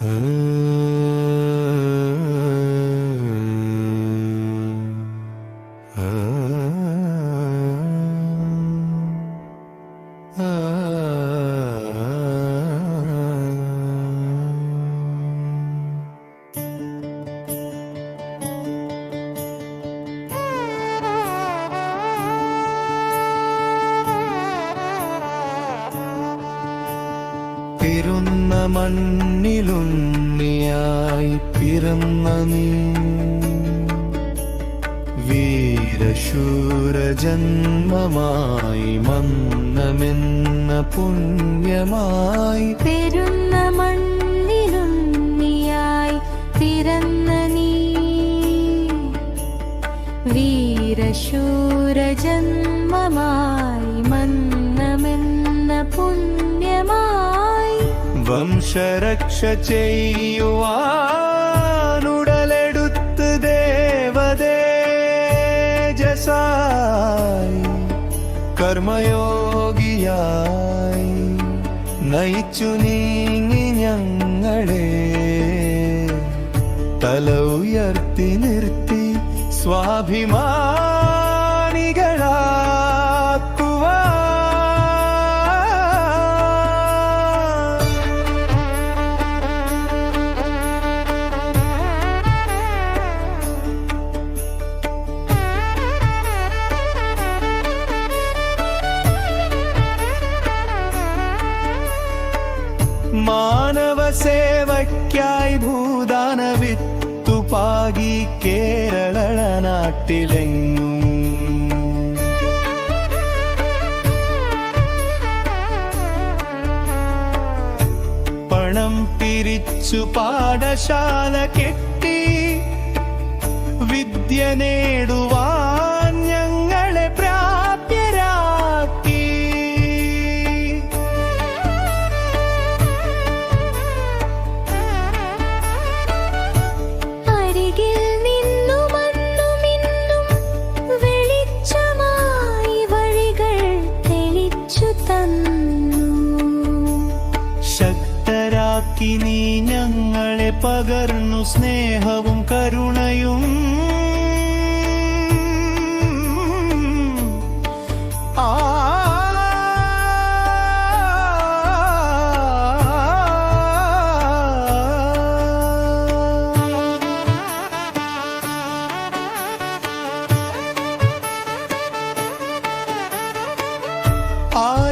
Uh. പിറന്ന മണ്ണിലുണ്ണിയായി പിറന്ന നീ. വീരശൂരജന്മമായി മന്നമെന്ന പുണ്യമായി പെരുന്ന വംശരക്ഷ ചെയ്യുവാനുടലെടുത്ത് ദേവതേജസായി കർമ്മയോഗിയായി നയിച്ചു നീങ്ങി ഞങ്ങളെ. തല ഉയർത്തി നിർത്തി സ്വാഭിമാനികളാക്കുവാൻ സേവയ്ക്കായി ഭൂദാന വിത്തുപാകി കേരള നാട്ടിലെങ്ങും. പണം പിരിച്ചു പാഠശാല കെട്ടി വിദ്യ നേടുവാൻ ശക്തരാക്കി നീ ഞങ്ങളെ പകർന്നു സ്നേഹവും കരുണയും ആ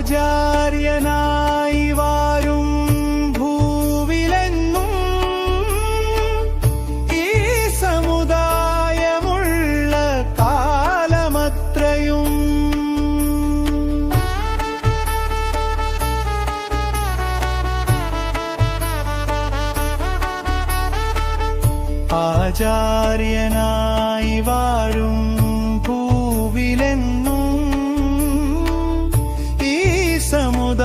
ആചാര്യനായി ആചാര്യനായി വാഴും പൂവിലെന്നും ഈ സമുദായമുള്ള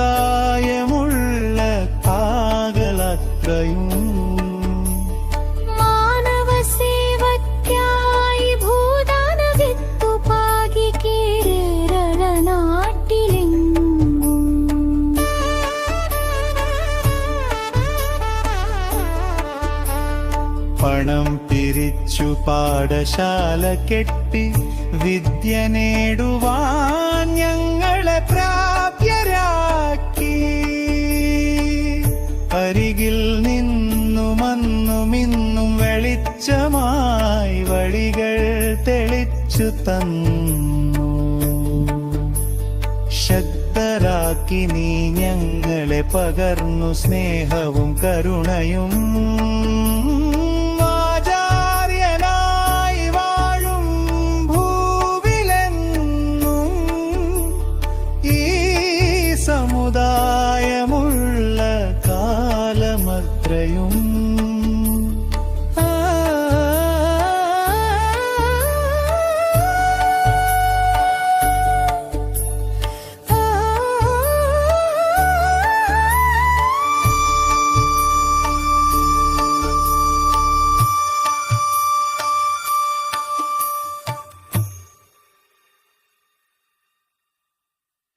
കാകളത്രയും പാഠശാല കെട്ടി വിദ്യ നേടുവാൻ ഞങ്ങളെ പ്രാപ്യരാക്കി. അരികിൽ നിന്നും അന്നും ഇന്നും വെളിച്ചമായി വഴികൾ തെളിച്ചു തന്നു. ശക്തരാക്കി നീ ഞങ്ങളെ പകർന്നു സ്നേഹവും കരുണയും.